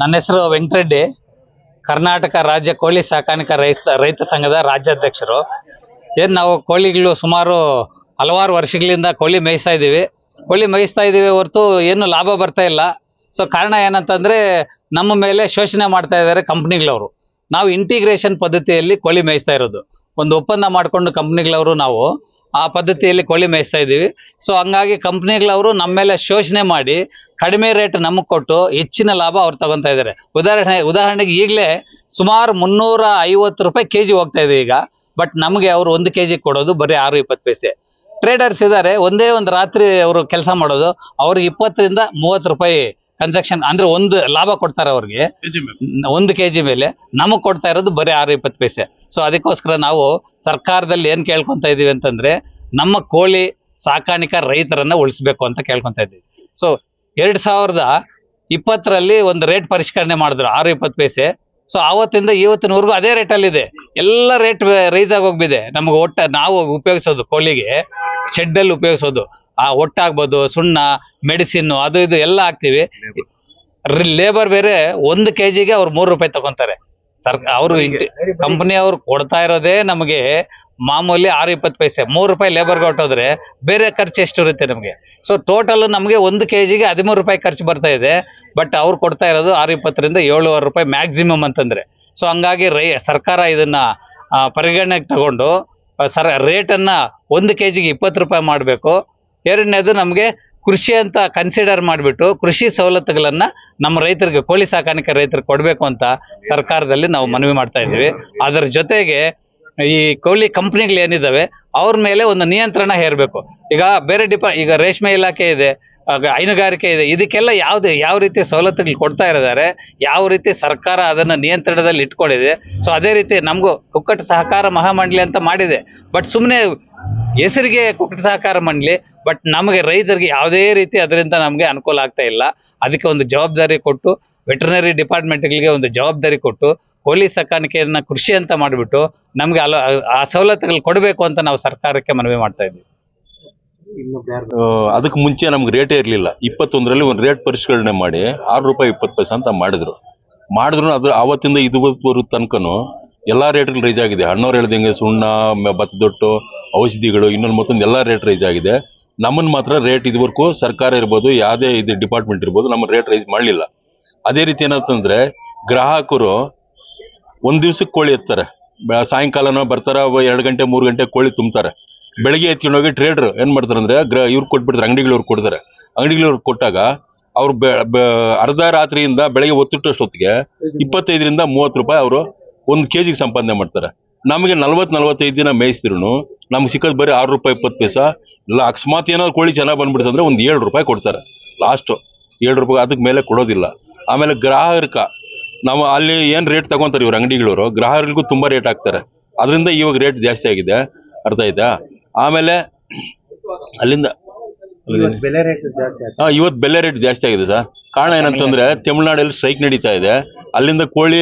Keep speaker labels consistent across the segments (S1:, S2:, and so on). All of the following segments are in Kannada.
S1: ನನ್ನ ಹೆಸರು ವೆಂಕಟರೆಡ್ಡಿ. ಕರ್ನಾಟಕ ರಾಜ್ಯ ಕೋಳಿ ಸಾಕಾಣಿಕಾ ರೈತ ರೈತ ಸಂಘದ ರಾಜ್ಯಾಧ್ಯಕ್ಷರು. ಏನು ನಾವು ಕೋಳಿಗಳು ಸುಮಾರು ಹಲವಾರು ವರ್ಷಗಳಿಂದ ಕೋಳಿ ಮೇಯಿಸ್ತಾ ಇದ್ದೀವಿ. ಕೋಳಿ ಮೇಯಿಸ್ತಾ ಇದ್ದೀವಿ ಹೊರತು ಏನು ಲಾಭ ಬರ್ತಾ ಇಲ್ಲ. ಸೊ ಕಾರಣ ಏನಂತಂದರೆ ನಮ್ಮ ಮೇಲೆ ಶೋಷಣೆ ಮಾಡ್ತಾ ಇದ್ದಾರೆ ಕಂಪ್ನಿಗಳವರು. ನಾವು ಇಂಟಿಗ್ರೇಷನ್ ಪದ್ಧತಿಯಲ್ಲಿ ಕೋಳಿ ಮೇಯಿಸ್ತಾ ಇರೋದು. ಒಂದು ಒಪ್ಪಂದ ಮಾಡಿಕೊಂಡು ಕಂಪ್ನಿಗಳವರು ನಾವು. ಆ ಪದ್ಧತಿಯಲ್ಲಿ ಕೋಳಿ ಮೇಯಿಸ್ತಾ ಇದ್ದೀವಿ. ಸೊ ಹಂಗಾಗಿ ಕಂಪ್ನಿಗಳವರು ನಮ್ಮ ಮೇಲೆ ಶೋಷಣೆ ಮಾಡಿ ಕಡಿಮೆ ರೇಟ್ ನಮಗೆ ಕೊಟ್ಟು ಹೆಚ್ಚಿನ ಲಾಭ ಅವ್ರು ತಗೊಂತಾ ಇದ್ದಾರೆ. ಉದಾಹರಣೆ, ಉದಾಹರಣೆಗೆ ಈಗಲೇ ಸುಮಾರು ಮುನ್ನೂರ ಐವತ್ತು ರೂಪಾಯಿ ಕೆ ಜಿ ಹೋಗ್ತಾ ಇದೆ ಈಗ. ಬಟ್ ನಮಗೆ ಅವರು ಒಂದು ಕೆ ಜಿ ಕೊಡೋದು ಬರೀ ಆರು ಇಪ್ಪತ್ತು ಪೈಸೆ. ಟ್ರೇಡರ್ಸ್ ಇದ್ದಾರೆ ಒಂದೇ ಒಂದು ರಾತ್ರಿ ಅವರು ಕೆಲಸ ಮಾಡೋದು, ಅವ್ರಿಗೆ ಇಪ್ಪತ್ತರಿಂದ ಮೂವತ್ತು ರೂಪಾಯಿ ಕನ್ಸೆಕ್ಷನ್ ಅಂದ್ರೆ ಒಂದು ಲಾಭ ಕೊಡ್ತಾರೆ ಅವ್ರಿಗೆ. ಒಂದು ಕೆ ಜಿ ಮೇಲೆ. ನಮಗೆ ಕೊಡ್ತಾ ಇರೋದು ಬರೀ ಆರು ಇಪ್ಪತ್ತು ಪೈಸೆ. ಸೊ ಅದಕ್ಕೋಸ್ಕರ ನಾವು ಸರ್ಕಾರದಲ್ಲಿ ಏನು ಕೇಳ್ಕೊತಾ ಇದೀವಿ ಅಂತಂದ್ರೆ ನಮ್ಮ ಕೋಳಿ ಸಾಕಾಣಿಕಾ ರೈತರನ್ನ ಉಳಿಸ್ಬೇಕು ಅಂತ ಕೇಳ್ಕೊತಾ ಇದ್ದೀವಿ ಸೊ ಎರಡು ಸಾವಿರದ ಇಪ್ಪತ್ತರಲ್ಲಿ ಒಂದು ರೇಟ್ ಪರಿಷ್ಕರಣೆ ಮಾಡಿದ್ರು ಆರು ಇಪ್ಪತ್ತು ಪೈಸೆ. ಸೊ ಆವತ್ತಿಂದ ಇವತ್ತಿನವರೆಗೂ ಅದೇ ರೇಟಲ್ಲಿದೆ ಎಲ್ಲ ರೇಟ್ ರೈಸ್ ಆಗಿ ಹೋಗ್ಬಿದೆ ನಮಗೆ ಒಟ್ಟ ನಾವು ಉಪಯೋಗಿಸೋದು ಕೋಳಿಗೆ ಶೆಡ್ಡಲ್ಲಿ ಉಪಯೋಗಿಸೋದು. ಆ ಒಟ್ಟಾಗ್ಬೋದು ಸುಣ್ಣ ಮೆಡಿಸಿನ್ ಅದು ಇದು ಎಲ್ಲ ಹಾಕ್ತಿವಿ. ಲೇಬರ್ ಬೇರೆ ಒಂದು ಕೆ ಜಿಗೆ ಅವ್ರು ಮೂರು ರೂಪಾಯಿ ತಗೊಂತಾರೆ. ಸರ್ ಅವರು ಕಂಪನಿ ಅವ್ರು ಕೊಡ್ತಾ ಇರೋದೇ ನಮಗೆ ಮಾಮೂಲಿ ಆರು ಇಪ್ಪತ್ತು ಪೈಸೆ. ಮೂರು ರೂಪಾಯಿ ಲೇಬರ್ಗೆ ಹೊಟ್ಟೋದ್ರೆ ಬೇರೆ ಖರ್ಚು ಎಷ್ಟು ಇರುತ್ತೆ ನಮಗೆ? ಸೊ ಟೋಟಲ್ ನಮಗೆ ಒಂದು ಕೆ ಜಿಗೆ ಹದಿಮೂರು ರೂಪಾಯಿ ಖರ್ಚು ಬರ್ತಾ ಇದೆ. ಬಟ್ ಅವ್ರು ಕೊಡ್ತಾ ಇರೋದು ಆರು ಇಪ್ಪತ್ತರಿಂದ ಏಳುವರೆ ರೂಪಾಯಿ ಮ್ಯಾಕ್ಸಿಮಮ್ ಅಂತಂದ್ರೆ. ಸೊ ಹಂಗಾಗಿ ರೈ ಸರ್ಕಾರ ಇದನ್ನ ಪರಿಗಣನೆಗೆ ತಗೊಂಡು ಸರ್ ಸರ ರೇಟನ್ನ ಒಂದು ಕೆ ಜಿಗೆ ಇಪ್ಪತ್ತು ರೂಪಾಯಿ ಮಾಡಬೇಕು. ಎರಡನೇದು ನಮಗೆ ಕೃಷಿ ಅಂತ ಕನ್ಸಿಡರ್ ಮಾಡಿಬಿಟ್ಟು ಕೃಷಿ ಸವಲತ್ತುಗಳನ್ನು ನಮ್ಮ ರೈತರಿಗೆ ಕೋಳಿ ಸಾಕಾಣಿಕೆ ರೈತರಿಗೆ ಕೊಡಬೇಕು ಅಂತ ಸರ್ಕಾರದಲ್ಲಿ ನಾವು ಮನವಿ ಮಾಡ್ತಾ ಇದ್ದೀವಿ. ಅದರ ಜೊತೆಗೆ ಈ ಕೋಳಿ ಕಂಪ್ನಿಗಳು ಏನಿದ್ದಾವೆ, ಅವ್ರ ಮೇಲೆ ಒಂದು ನಿಯಂತ್ರಣ ಹೇರಬೇಕು. ಈಗ ಬೇರೆ ಡಿಪಾ ಈಗ ರೇಷ್ಮೆ ಇಲಾಖೆ ಇದೆ ಹೈನುಗಾರಿಕೆ ಇದೆ, ಇದಕ್ಕೆಲ್ಲ ಯಾವುದೇ, ಯಾವ ರೀತಿ ಸವಲತ್ತುಗಳು ಕೊಡ್ತಾ ಇದ್ದಾರೆ, ಯಾವ ರೀತಿ ಸರ್ಕಾರ ಅದನ್ನು ನಿಯಂತ್ರಣದಲ್ಲಿ ಇಟ್ಕೊಂಡಿದೆ. ಸೊ ಅದೇ ರೀತಿ ನಮಗೂ ಕುಕ್ಕಟ ಸಹಕಾರ ಮಹಾಮಂಡಳಿ ಅಂತ ಮಾಡಿದೆ. ಬಟ್ ಸುಮ್ಮನೆ ಹೆಸರಿಗೆ ಕುಕ್ಕಟ ಸಹಕಾರ ಮಂಡಳಿ ಬಟ್ ನಮಗೆ ರೈತರಿಗೆ ಯಾವುದೇ ರೀತಿ ಅದರಿಂದ ನಮಗೆ ಅನುಕೂಲ ಆಗ್ತಾ ಇಲ್ಲ. ಅದಕ್ಕೆ ಒಂದು ಜವಾಬ್ದಾರಿ ಕೊಟ್ಟು, ವೆಟರ್ನರಿ ಡಿಪಾರ್ಟ್ಮೆಂಟ್ಗಳಿಗೆ ಒಂದು ಜವಾಬ್ದಾರಿ ಕೊಟ್ಟು ಕೋಳಿ ಸಾಕಾಣಿಕೆಯನ್ನ ಕೃಷಿ ಅಂತ ಮಾಡಿಬಿಟ್ಟು, ನಮಗೆ ಅಲ್ಲ ಆ ಸವಲತ್ತುಗಳು ಕೊಡಬೇಕು ಅಂತ ನಾವು ಸರ್ಕಾರಕ್ಕೆ ಮನವಿ ಮಾಡ್ತಾ
S2: ಇದ್ವಿ ಅದಕ್ಕೆ ಮುಂಚೆ ನಮ್ಗೆ ರೇಟೇ ಇರಲಿಲ್ಲ. ಇಪ್ಪತ್ತೊಂದರಲ್ಲಿ ಒಂದು ರೇಟ್ ಪರಿಷ್ಕರಣೆ ಮಾಡಿ ಆರು ರೂಪಾಯಿ ಇಪ್ಪತ್ತು ಪೈಸೆ ಅಂತ ಮಾಡಿದ್ರು. ಮಾಡಿದ್ರು ಅದು ಆವತ್ತಿಂದ ಇದುವರೆಗೂ ತನಕನು ಎಲ್ಲ ರೇಟ್ಗಳು ರೈಸ್ ಆಗಿದೆ. ಹಣ್ಣವ್ರು ಹೇಳ್ದಂಗೆ ಸುಣ್ಣ ಬತ್ತದೊಟ್ಟು ಔಷಧಿಗಳು, ಇನ್ನೊಂದು ಮತ್ತೊಂದು ಎಲ್ಲ ರೇಟ್ ರೈಸ್ ಆಗಿದೆ. ನಮ್ಮನ್ನು ಮಾತ್ರ ರೇಟ್ ಇದುವರೆಗೂ ಸರ್ಕಾರ ಇರ್ಬೋದು, ಯಾವುದೇ ಇದು ಡಿಪಾರ್ಟ್ಮೆಂಟ್ ಇರ್ಬೋದು ನಮ್ಮ ರೇಟ್ ರೈಸ್ ಮಾಡಲಿಲ್ಲ. ಅದೇ ರೀತಿ ಏನಂತಂದ್ರೆ, ಗ್ರಾಹಕರು ಒಂದು ದಿವ್ಸಕ್ಕೆ ಕೋಳಿ ಎತ್ತಾರೆ. ಸಾಯಂಕಾಲನೋ ಬರ್ತಾರ ಎರಡು ಗಂಟೆ, ಮೂರು ಗಂಟೆ ಕೋಳಿ ತುಂಬ್ತಾರೆ. ಬೆಳಗ್ಗೆ ಎತ್ಕೊಂಡು ಹೋಗಿ ಟ್ರೇಡರ್ ಏನ್ ಮಾಡ್ತಾರೆ ಅಂದ್ರೆ ಗ್ರ, ಇವ್ರು ಕೊಟ್ಬಿಡ್ತಾರೆ ಅಂಗಡಿಗಳವ್ರು ಕೊಡ್ತಾರೆ. ಅಂಗಡಿಗಳವ್ರು ಕೊಟ್ಟಾಗ ಅವ್ರು ಅರ್ಧ ರಾತ್ರಿಯಿಂದ ಬೆಳಗ್ಗೆ ಒತ್ತಿಟ್ಟಷ್ಟೊತ್ತಿಗೆ ಇಪ್ಪತ್ತೈದರಿಂದ ಮೂವತ್ತು ರೂಪಾಯಿ ಅವರು ಒಂದು ಕೆ ಜಿಗೆ ಸಂಪಾದನೆ ಮಾಡ್ತಾರೆ. ನಮಗೆ ನಲ್ವತ್ತು ನಲ್ವತ್ತೈದು ದಿನ ಮೇಯಿಸಿದ್ರು ನಮ್ಗೆ ಸಿಕ್ಕದ್ ಬರೀ ಆರು ರೂಪಾಯಿ ಇಪ್ಪತ್ತು ಪೈಸ. ಇಲ್ಲ ಅಕಸ್ಮಾತ್ ಏನಾದ್ರು ಕೋಳಿ ಚೆನ್ನಾಗಿ ಬಂದ್ಬಿಡ್ತು ಅಂದ್ರೆ ಒಂದು ಏಳು ರೂಪಾಯಿ ಕೊಡ್ತಾರೆ. ಲಾಸ್ಟು. ಏಳು ರೂಪಾಯಿ ಅದಕ್ಕೆ ಮೇಲೆ ಕೊಡೋದಿಲ್ಲ. ಆಮೇಲೆ ಗ್ರಾಹಕ ನಾವು ಅಲ್ಲಿ ಏನು ರೇಟ್ ತಗೊಂತಾರೆ ಇವ್ರು ಅಂಗಡಿಗಳವರು ಗ್ರಾಹಕರಿಗೂ ತುಂಬ ರೇಟ್ ಹಾಕ್ತಾರೆ. ಅದರಿಂದ ಇವಾಗ ರೇಟ್ ಜಾಸ್ತಿ ಆಗಿದೆ. ಅರ್ಥ ಆಯ್ತಾ? ಆಮೇಲೆ ಅಲ್ಲಿಂದ ಹಾ ಇವತ್ತು ಬೆಲೆ ರೇಟ್ ಜಾಸ್ತಿ ಆಗಿದೆ ಸರ್. ಕಾರಣ ಏನಂತಂದ್ರೆ ತಮಿಳ್ನಾಡಲ್ಲಿ ಸ್ಟ್ರೈಕ್ ನಡೀತಾ ಇದೆ. ಅಲ್ಲಿಂದ ಕೋಳಿ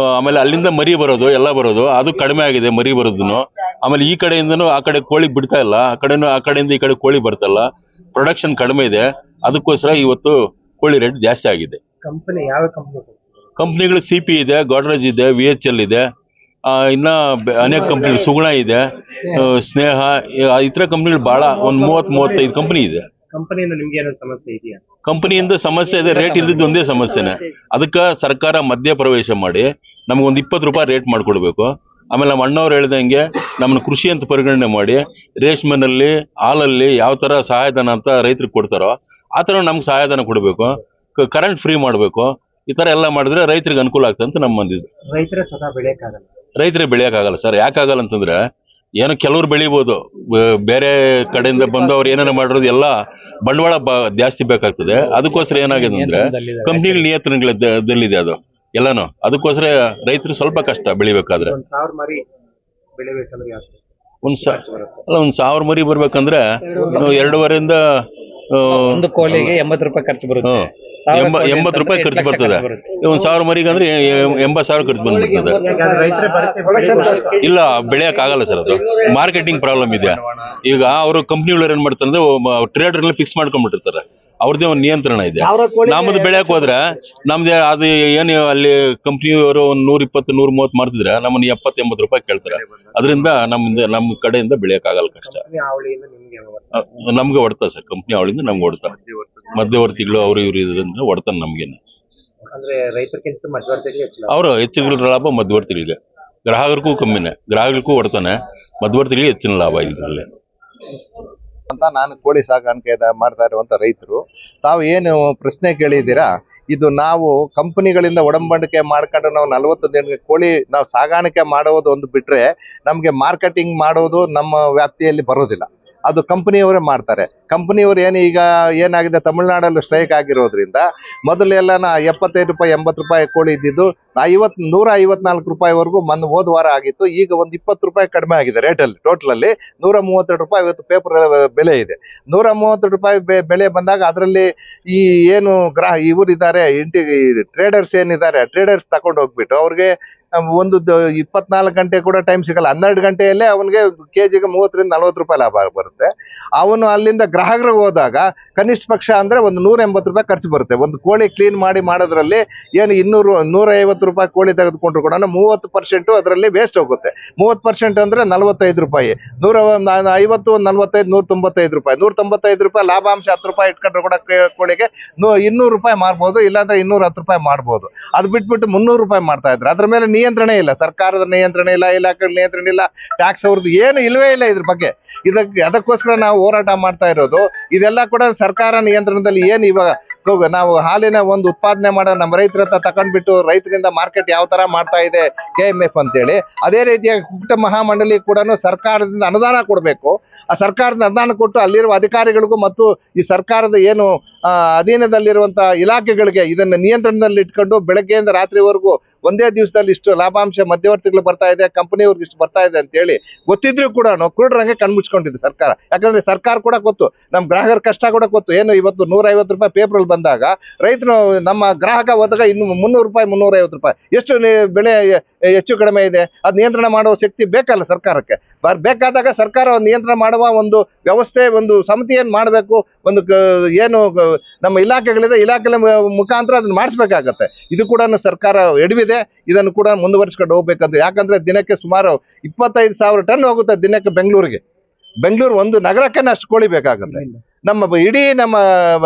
S2: ಆಮೇಲೆ ಅಲ್ಲಿಂದ ಮರಿ ಬರೋದು ಎಲ್ಲ ಬರೋದು. ಅದು ಕಡಿಮೆ ಆಗಿದೆ ಮರಿ ಬರೋದನ್ನು. ಆಮೇಲೆ ಈ ಕಡೆಯಿಂದನೂ ಆ ಕಡೆ ಕೋಳಿ ಬಿಡ್ತಾ ಇಲ್ಲ. ಆ ಕಡೆನೂ ಆ ಕಡೆಯಿಂದ ಈ ಕಡೆ ಕೋಳಿ ಬರ್ತಲ್ಲ ಪ್ರೊಡಕ್ಷನ್ ಕಡಿಮೆ ಇದೆ. ಅದಕ್ಕೋಸ್ಕರ ಇವತ್ತು ಕೋಳಿ ರೇಟ್ ಜಾಸ್ತಿ ಆಗಿದೆ.
S3: ಕಂಪನಿ ಯಾವ ಕಂಪನಿ
S2: ಕಂಪ್ನಿಗಳು ಸಿ ಪಿ ಇದೆ ಗೋಡ್ರೇಜ್ ಇದೆ ವಿ ಎಚ್ ಎಲ್ ಇದೆ. ಇನ್ನ ಬೆ- ಅನೇಕ ಕಂಪ್ನಿ ಸುಗುಣ ಇದೆ. ಆ, ಸ್ನೇಹ ಇತರ ಈ ಥರ ಕಂಪ್ನಿಗಳು ಭಾಳ ಒಂದು ಮೂವತ್ತು ಮೂವತ್ತೈದು ಕಂಪ್ನಿ ಇದೆ.
S3: ಕಂಪನಿಯಿಂದ ನಿಮ್ಗೆ ಏನಾದ್ರು ಸಮಸ್ಯೆ ಇದೆಯಾ?
S2: ಕಂಪನಿಯಿಂದ ಸಮಸ್ಯೆ ಇದೆ ರೇಟ್ ಇದ್ದಿದ್ದು ಒಂದೇ ಸಮಸ್ಯೆನೆ. ಅದಕ್ಕೆ ಸರ್ಕಾರ ಮಧ್ಯ ಪ್ರವೇಶ ಮಾಡಿ ನಮಗೊಂದು ಇಪ್ಪತ್ತು ರೂಪಾಯಿ ರೇಟ್ ಮಾಡ್ಕೊಡ್ಬೇಕು. ಆಮೇಲೆ ನಮ್ಮ ಅಣ್ಣವ್ರು ಹೇಳ್ದಂಗೆ ನಮ್ಮನ್ನ ಕೃಷಿ ಅಂತ ಪರಿಗಣನೆ ಮಾಡಿ ರೇಷ್ಮೆನಲ್ಲಿ ಹಾಲಲ್ಲಿ ಯಾವ ಥರ ಸಹಾಯಧನ ಅಂತ ರೈತರಿಗೆ ಕೊಡ್ತಾರೋ ಆ ಥರ ನಮ್ಗೆ ಸಹಾಯಧನ ಕೊಡಬೇಕು. ಕರೆಂಟ್ ಫ್ರೀ ಮಾಡಬೇಕು. ಈ ಥರ ಎಲ್ಲ ಮಾಡಿದ್ರೆ ರೈತರಿಗೆ ಅನುಕೂಲ ಆಗ್ತದೆ ಅಂತ ನಮ್ಮ ಬಂದಿದ್ದು
S3: ರೈತರೇ ಸದಾ ಬೆಳೆಯಕ್ಕಾಗಲ್ಲ.
S2: ರೈತರೇ ಬೆಳೆಯೋಕ್ಕಾಗಲ್ಲ ಸರ್. ಯಾಕಾಗಲ್ಲ ಅಂತಂದ್ರೆ ಏನೋ ಕೆಲವ್ರು ಬೆಳಿಬೋದು. ಬೇರೆ ಕಡೆಯಿಂದ ಬಂದು ಅವ್ರು ಏನೇನೋ ಮಾಡಿರೋದು ಎಲ್ಲ ಬಂಡವಾಳ ಬ ಜಾಸ್ತಿ ಬೇಕಾಗ್ತದೆ. ಅದಕ್ಕೋಸ್ಕರ ಏನಾಗಿದೆ ಅಂದ್ರೆ ಕಂಪ್ನಿಗಳ ನಿಯಂತ್ರಣಗಳಲ್ಲಿದೆ ಅದು. ಎಲ್ಲಾನು. ಅದಕ್ಕೋಸ್ಕರ ರೈತರು ಸ್ವಲ್ಪ ಕಷ್ಟ ಬೆಳಿಬೇಕಾದ್ರೆ.
S3: ಒಂದ್ ಸಾವಿರ
S2: ಅಲ್ಲ ಒಂದ್ ಸಾವಿರ ಮರಿ ಬರ್ಬೇಕಂದ್ರೆ ಎರಡೂವರೆಯಿಂದ
S1: ಒಂದು ಕೋಳಿಗೆ ಎಂಬತ್ತು ರೂಪಾಯಿ ಖರ್ಚು ಬರುತ್ತೆ. ಸಾವಿರ
S2: ಎಂಬ
S1: ಕೋಳಿ
S2: ಎಂಬತ್ತು ರೂಪಾಯಿ ಖರ್ಚು
S1: ಎಷ್ಟು ಲಕ್ಷ
S2: ಬರ್ತದೆ. ಒಂದ್ ಸಾವಿರ ಮರಿಗೆ ಅಂದ್ರೆ ಎಂಬತ್ತು ಸಾವಿರ ಖರ್ಚು ಬಂದ್ಬಿಡ್ತದೆ.
S3: ಯಾಕಂದ್ರೆ ರೈತರೇ ಬರುತ್ತೆ.
S2: ಇಲ್ಲ ಬೆಳೆಯಕ್ ಆಗಲ್ಲ ಸರ್ ಅದು. ಮಾರ್ಕೆಟಿಂಗ್ ಪ್ರಾಬ್ಲಮ್ ಇದೆ. ಈಗ ಅವರು ಕಂಪ್ನಿಗಳು ಏನ್ ಮಾಡ್ತಾರೆ ಅಂದ್ರೆ ಟ್ರೇಡರ್ ಫಿಕ್ಸ್ ಮಾಡ್ಕೊಂಡ್ಬಿಟ್ಟಿರ್ತಾರೆ. ಅವ್ರದ್ದೇ ಒಂದು ನಿಯಂತ್ರಣ ಇದೆ. ನಮ್ದು ಬೆಳೆಯಕ್ ಹೋದ್ರೆ ನಮ್ದು ಅದು ಏನು ಅಲ್ಲಿ ಕಂಪ್ನಿಯವರು ಒಂದು ನೂರ ಇಪ್ಪತ್ತು ನೂರ ಮೂವತ್ತು ಮಾಡ್ತಿದ್ರೆ ನಮ್ಮನ್ನ ಎಪ್ಪತ್ತು ಎಂಬತ್ತು ರೂಪಾಯಿ ಕೇಳ್ತಾರೆ. ಅದರಿಂದ ನಮ್ದು ನಮ್ಮ ಕಡೆಯಿಂದ ಬೆಳೆಯಕ್ ಆಗಲ್ಲ ಕಷ್ಟ.
S3: ನಿಮ್ಗೆ
S2: ಹೊಡ್ತಾ ಸರ್. ಕಂಪ್ನಿ ಅವಳಿಂದ ನಮ್ಗೆ ಹೊಡ್ತಾರೆ ಮಧ್ಯವರ್ತಿಗಳು ಅವರು ಇವರು ಇದರಿಂದ ಹೊಡ್ತಾನೆ ನಮ್ಗೇನು ಅವರು ಹೆಚ್ಚಿನ ಲಾಭ ಮಧ್ಯವರ್ತಿಗಳಿಗೆ. ಗ್ರಾಹಕರಿಗೂ ಕಮ್ಮಿನೇ. ಗ್ರಾಹಕರಿಗೂ ಹೊಡ್ತಾನೆ ಮಧ್ಯವರ್ತಿಗಳಿಗೆ ಹೆಚ್ಚಿನ ಲಾಭ ಇದರಲ್ಲಿ.
S4: ಅಂತ ನಾನು ಕೋಳಿ ಸಾಕಾಣಿಕೆ ಮಾಡ್ತಾ ಇರುವಂತ ರೈತರು, ತಾವು ಏನು ಪ್ರಶ್ನೆ ಕೇಳಿದ್ದೀರಾ? ಇದು ನಾವು ಕಂಪನಿಗಳಿಂದ ಒಡಂಬಡಿಕೆ ಮಾಡ್ಕೊಂಡು ನಾವು ನಲವತ್ತು ದಿನ ಕೋಳಿ ನಾವು ಸಾಗಾಣಿಕೆ ಮಾಡೋದು ಒಂದು ಬಿಟ್ರೆ ನಮಗೆ ಮಾರ್ಕೆಟಿಂಗ್ ಮಾಡೋದು ನಮ್ಮ ವ್ಯಾಪ್ತಿಯಲ್ಲಿ ಬರೋದಿಲ್ಲ. ಅದು ಕಂಪನಿಯವರೇ ಮಾಡ್ತಾರೆ. ಕಂಪನಿಯವರು ಏನು ಈಗ ಏನಾಗಿದೆ, ತಮಿಳ್ನಾಡಲ್ಲಿ ಸ್ಟ್ರೈಕ್ ಆಗಿರೋದ್ರಿಂದ ಮೊದಲೆಲ್ಲ ನಾ ಎಪ್ಪತ್ತೈದು ರೂಪಾಯಿ, ಎಂಬತ್ತು ರೂಪಾಯಿ ಕೋಳಿ ಇದ್ದಿದ್ದು ಐವತ್ತು ನೂರ ಐವತ್ನಾಲ್ಕು ರೂಪಾಯಿವರೆಗೂ ಮೊನ್ನೆ ಹೋದ ವಾರ ಆಗಿತ್ತು. ಈಗ ಒಂದು ಇಪ್ಪತ್ತು ರೂಪಾಯಿ ಕಡಿಮೆ ಆಗಿದೆ ರೇಟಲ್ಲಿ ಟೋಟಲಲ್ಲಿ ನೂರ ಮೂವತ್ತೆರಡು ರೂಪಾಯಿ ಇವತ್ತು ಪೇಪರ್ ಬೆಲೆ ಇದೆ. ನೂರ ಮೂವತ್ತೆರಡು ರೂಪಾಯಿ ಬೆಲೆ ಬಂದಾಗ ಅದರಲ್ಲಿ ಈ ಏನು ಗ್ರಾಹ, ಇವರಿದ್ದಾರೆ, ಇಂಟಿ ಟ್ರೇಡರ್ಸ್ ಏನಿದ್ದಾರೆ ಟ್ರೇಡರ್ಸ್ ತಗೊಂಡು ಹೋಗ್ಬಿಟ್ಟು ಅವ್ರಿಗೆ ಒಂದು ಇಪ್ಪತ್ನಾಲ್ಕು ಗಂಟೆ ಕೂಡ ಟೈಮ್ ಸಿಗಲ್ಲ. ಹನ್ನೆರಡು ಗಂಟೆಯಲ್ಲೇ ಅವನಿಗೆ ಕೆ ಜಿಗೆ ಮೂವತ್ತರಿಂದ ನಲ್ವತ್ತು ರೂಪಾಯಿ ಲಾಭ ಬರುತ್ತೆ. ಅವನು ಅಲ್ಲಿಂದ ಗ್ರಾಹಕರಿಗೆ ಹೋದಾಗ ಕನಿಷ್ಠ ಪಕ್ಷ ಅಂದ್ರೆ ಒಂದು ನೂರ ಎಂಬತ್ತು ರೂಪಾಯಿ ಖರ್ಚು ಬರುತ್ತೆ. ಒಂದು ಕೋಳಿ ಕ್ಲೀನ್ ಮಾಡಿ ಮಾಡೋದ್ರಲ್ಲಿ ಏನು ಇನ್ನೂರು ನೂರ ಐವತ್ತು ರೂಪಾಯಿ ಕೋಳಿ ತೆಗೆದುಕೊಂಡ್ರು ಕೂಡ ಮೂವತ್ತು ಪರ್ಸೆಂಟು ಅದರಲ್ಲಿ ವೇಸ್ಟ್ ಹೋಗುತ್ತೆ. ಮೂವತ್ತು ಪರ್ಸೆಂಟ್ ಅಂದ್ರೆ ನಲವತ್ತೈದು ರೂಪಾಯಿ. ನೂರ ಐವತ್ತು ಒಂದು ನಲ್ವತ್ತೈದು, ನೂರ ತೊಂಬತ್ತೈದು ರೂಪಾಯಿ. ನೂರ ತೊಂಬತ್ತೈದು ರೂಪಾಯಿ ಲಾಭಾಂಶ ಹತ್ತು ರೂಪಾಯಿ ಇಟ್ಕೊಂಡ್ರು ಕೂಡ ಕೋಳಿಗೆ ಇನ್ನೂರು ರೂಪಾಯಿ ಮಾರ್ಬೋದು, ಇಲ್ಲಾಂದ್ರೆ ಇನ್ನೂರ ಹತ್ತು ರೂಪಾಯಿ ಮಾಡ್ಬೋದು. ಅದು ಬಿಟ್ಬಿಟ್ಟು ಮುನ್ನೂರು ರೂಪಾಯಿ ಮಾಡ್ತಾ ಇದ್ರೆ. ಅದ್ರ ಮೇಲೆ ನಿಯಂತ್ರಣ ಇಲ್ಲ, ಸರ್ಕಾರದ ನಿಯಂತ್ರಣ ಇಲ್ಲ ಇಲಾಖೆ ನಿಯಂತ್ರಣ ಇಲ್ಲ ಟ್ಯಾಕ್ಸ್ ಅವ್ರದ್ದು ಏನು ಇಲ್ಲವೇ ಇಲ್ಲ ಇದ್ರ ಬಗ್ಗೆ. ಇದಕ್ಕೆ, ಅದಕ್ಕೋಸ್ಕರ ನಾವು ಹೋರಾಟ ಮಾಡ್ತಾ ಇರೋದು. ಇದೆಲ್ಲ ಕೂಡ ಸರ್ಕಾರ ನಿಯಂತ್ರಣದಲ್ಲಿ ಏನು ಇವಾಗ ನಾವು ಹಾಲಿನ ಒಂದು ಉತ್ಪಾದನೆ ಮಾಡೋ ನಮ್ಮ ರೈತರ ಹತ್ರ ತಗೊಂಡ್ಬಿಟ್ಟು ರೈತರಿಂದ ಮಾರ್ಕೆಟ್ ಯಾವ ತರ ಮಾಡ್ತಾ ಇದೆ ಕೆ ಎಂ ಎಫ್ ಅಂತೇಳಿ, ಅದೇ ರೀತಿಯಾಗಿ ಕುಕ್ಟ ಮಹಾಮಂಡಳಿ ಕೂಡ ಸರ್ಕಾರದಿಂದ ಅನುದಾನ ಕೊಡಬೇಕು. ಆ ಸರ್ಕಾರದ ಅನುದಾನ ಕೊಟ್ಟು ಅಲ್ಲಿರುವ ಅಧಿಕಾರಿಗಳಿಗೂ ಮತ್ತು ಈ ಸರ್ಕಾರದ ಏನು ಅಧೀನದಲ್ಲಿರುವಂಥ ಇಲಾಖೆಗಳಿಗೆ ಇದನ್ನು ನಿಯಂತ್ರಣದಲ್ಲಿ ಇಟ್ಕೊಂಡು ಬೆಳಗ್ಗೆಯಿಂದ ರಾತ್ರಿವರೆಗೂ ಒಂದೇ ದಿವಸದಲ್ಲಿ ಇಷ್ಟು ಲಾಭಾಂಶ ಮಧ್ಯವರ್ತಿಗಳು ಬರ್ತಾ ಇದೆ, ಕಂಪನಿಯವ್ರಿಗೆ ಇಷ್ಟು ಬರ್ತಾ ಇದೆ ಅಂತೇಳಿ ಗೊತ್ತಿದ್ರು ಕೂಡ ಕುರುಡ್ರಂಗೆ ಕಣ್ಮುಚ್ಕೊಂಡಿದೆ ಸರ್ಕಾರ. ಯಾಕಂದ್ರೆ ಸರ್ಕಾರ ಕೂಡ ಗೊತ್ತು ನಮ್ಮ ಗ್ರಾಹಕರ ಕಷ್ಟ ಕೂಡ ಗೊತ್ತು. ಏನು ಇವತ್ತು ನೂರ ಐವತ್ತು ರೂಪಾಯಿ ಪೇಪರ್ ಬಂದಾಗ ರೈತರು ನಮ್ಮ ಗ್ರಾಹಕ ಹೋದಾಗ ಇನ್ನು ಮುನ್ನೂರು ರೂಪಾಯಿ ಮುನ್ನೂರ ಐವತ್ತು ರೂಪಾಯಿ. ಎಷ್ಟು ಬೆಳೆ ಹೆಚ್ಚು ಕಡಿಮೆ ಇದೆ, ಅದು ನಿಯಂತ್ರಣ ಮಾಡುವ ಶಕ್ತಿ ಬೇಕಲ್ಲ ಸರ್ಕಾರಕ್ಕೆ. ಬೇಕಾದಾಗ ಸರ್ಕಾರ ನಿಯಂತ್ರಣ ಮಾಡುವ ಒಂದು ವ್ಯವಸ್ಥೆ, ಒಂದು ಸಮಿತಿಯನ್ನು ಮಾಡಬೇಕು, ಒಂದು ಏನು ನಮ್ಮ ಇಲಾಖೆಗಳಿದೆ ಇಲಾಖೆ ಮುಖಾಂತರ ಅದನ್ನ ಮಾಡಿಸ್ಬೇಕಾಗತ್ತೆ. ಇದು ಕೂಡ ಸರ್ಕಾರ ಎಡವಿದೆ, ಇದನ್ನು ಕೂಡ ಮುಂದುವರಿಸ್ಕೊಂಡು ಹೋಗ್ಬೇಕಂತ. ಯಾಕಂದ್ರೆ ದಿನಕ್ಕೆ ಸುಮಾರು ಇಪ್ಪತ್ತೈದು ಸಾವಿರ ಟನ್ ಹೋಗುತ್ತೆ ದಿನಕ್ಕೆ ಬೆಂಗಳೂರಿಗೆ. ಬೆಂಗಳೂರು ಒಂದು ನಗರಕ್ಕೆ ಅಷ್ಟು ಕೋಳಿ ಬೇಕಾಗುತ್ತೆ. ನಮ್ಮ ಇಡೀ ನಮ್ಮ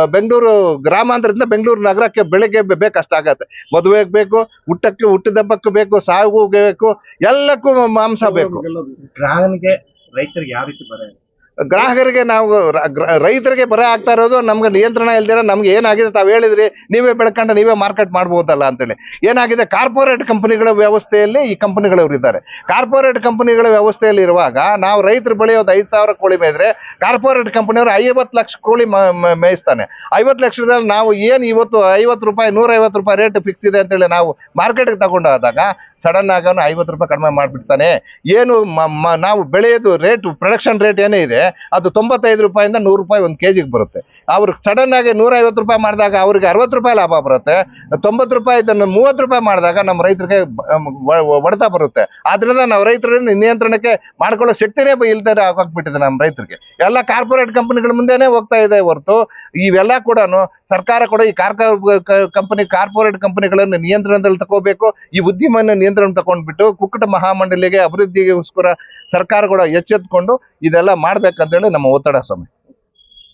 S4: ಬೆಂಗಳೂರು ಗ್ರಾಮಾಂತರದಿಂದ ಬೆಂಗಳೂರು ನಗರಕ್ಕೆ ಬೆಳಿಗ್ಗೆ ಬೇಕಷ್ಟ ಬೇಕಷ್ಟಾಗತ್ತೆ ಮದುವೆಗೆ ಬೇಕು, ಊಟಕ್ಕೆ ಹುಟ್ಟಿದಬ್ಬಕ್ಕೆ ಬೇಕು ಸಾವಿಗೆ ಬೇಕು, ಎಲ್ಲಕ್ಕೂ ಮಾಂಸ ಬೇಕು.
S3: ರೈತರಿಗೆ ಯಾವ ರೀತಿ ಬರ?
S4: ಗ್ರಾಹಕರಿಗೆ ನಾವು ರೈತರಿಗೆ ಬರ ಆಗ್ತಾ ಇರೋದು, ನಮ್ಗೆ ನಿಯಂತ್ರಣ ಇಲ್ದಿರ ನಮ್ಗೆ ಏನಾಗಿದೆ ತಾವು ಹೇಳಿದ್ರಿ, ನೀವೇ ಬೆಳ್ಕೊಂಡು ನೀವೇ ಮಾರ್ಕೆಟ್ ಮಾಡ್ಬೋದಲ್ಲ ಅಂತೇಳಿ. ಏನಾಗಿದೆ, ಕಾರ್ಪೊರೇಟ್ ಕಂಪನಿಗಳ ವ್ಯವಸ್ಥೆಯಲ್ಲಿ ಈ ಕಂಪನಿಗಳವ್ರು ಇದ್ದಾರೆ. ಕಾರ್ಪೊರೇಟ್ ಕಂಪನಿಗಳ ವ್ಯವಸ್ಥೆಯಲ್ಲಿ ಇರುವಾಗ ನಾವು ರೈತರು ಬೆಳೆಯೋದು ಐದು ಸಾವಿರ ಕೋಳಿ ಮೇಯ್ದ್ರೆ, ಕಾರ್ಪೊರೇಟ್ ಕಂಪನಿಯವರು ಐವತ್ತು ಲಕ್ಷ ಕೋಳಿ ಮೇಯಿಸ್ತಾನೆ. ಐವತ್ತು ಲಕ್ಷದಲ್ಲಿ ನಾವು ಏನು ಇವತ್ತು ಐವತ್ತು ರೂಪಾಯಿ, ನೂರೈವತ್ತು ರೂಪಾಯಿ ರೇಟ್ ಫಿಕ್ಸ್ ಇದೆ ಅಂತೇಳಿ ನಾವು ಮಾರ್ಕೆಟ್ಗೆ ತಗೊಂಡು ಹೋದಾಗ ಸಡನ್ ಆಗಿ ಅವನು ಐವತ್ತು ರೂಪಾಯಿ ಕಡಿಮೆ ಮಾಡಿಬಿಡ್ತಾನೆ. ಏನು ನಾವು ಬೆಳೆಯೋದು ರೇಟ್ ಪ್ರೊಡಕ್ಷನ್ ರೇಟ್ ಏನೇ ಇದೆ, ಅದು ತೊಂಬತ್ತೈದು ರೂಪಾಯಿಂದ ನೂರು ರೂಪಾಯಿ ಒಂದು ಕೆ ಜಿಗೆ ಬರುತ್ತೆ. ಅವ್ರಿಗೆ ಸಡನ್ ಆಗಿ ನೂರ ಐವತ್ತು ರೂಪಾಯಿ ಮಾಡಿದಾಗ ಅವ್ರಿಗೆ ಅರವತ್ತು ರೂಪಾಯಿ ಲಾಭ ಬರುತ್ತೆ, ತೊಂಬತ್ತು ರೂಪಾಯಿ ಇದನ್ನು ಮೂವತ್ತು ರೂಪಾಯಿ ಮಾಡಿದಾಗ ನಮ್ಮ ರೈತರಿಗೆ ಹೊಡೆತ ಬರುತ್ತೆ. ಆದ್ರಿಂದ ನಾವು ರೈತರನ್ನ ನಿಯಂತ್ರಣಕ್ಕೆ ಮಾಡ್ಕೊಳ್ಳೋ ಶಕ್ತಿನೇ ಇಲ್ದೇ ಆಗೋಗ್ಬಿಟ್ಟಿದೆ ನಮ್ಮ ರೈತರಿಗೆ. ಎಲ್ಲ ಕಾರ್ಪೊರೇಟ್ ಕಂಪನಿಗಳ ಮುಂದೆನೇ ಹೋಗ್ತಾ ಇದೆ ಹೊರತು, ಇವೆಲ್ಲ ಕೂಡ ಸರ್ಕಾರ ಕೂಡ ಈ ಕಾರ್ಕ ಕಂಪನಿ ಕಾರ್ಪೊರೇಟ್ ಕಂಪನಿಗಳನ್ನು ನಿಯಂತ್ರಣದಲ್ಲಿ ತಗೋಬೇಕು ಈ ಉದ್ಯಮನ ನಿಯಂತ್ರಣ ತಗೊಂಡ್ಬಿಟ್ಟು ಕುಕ್ಕಟ ಮಹಾಮಂಡಳಿಗೆ ಅಭಿವೃದ್ಧಿಗೋಸ್ಕರ ಸರ್ಕಾರ ಕೂಡ ಎಚ್ಚೆತ್ಕೊಂಡು ಇದೆಲ್ಲ ಮಾಡ್ಬೇಕಂತೇಳಿ ನಮ್ಮ ಒತ್ತಡ ಸ್ವಾಮಿ.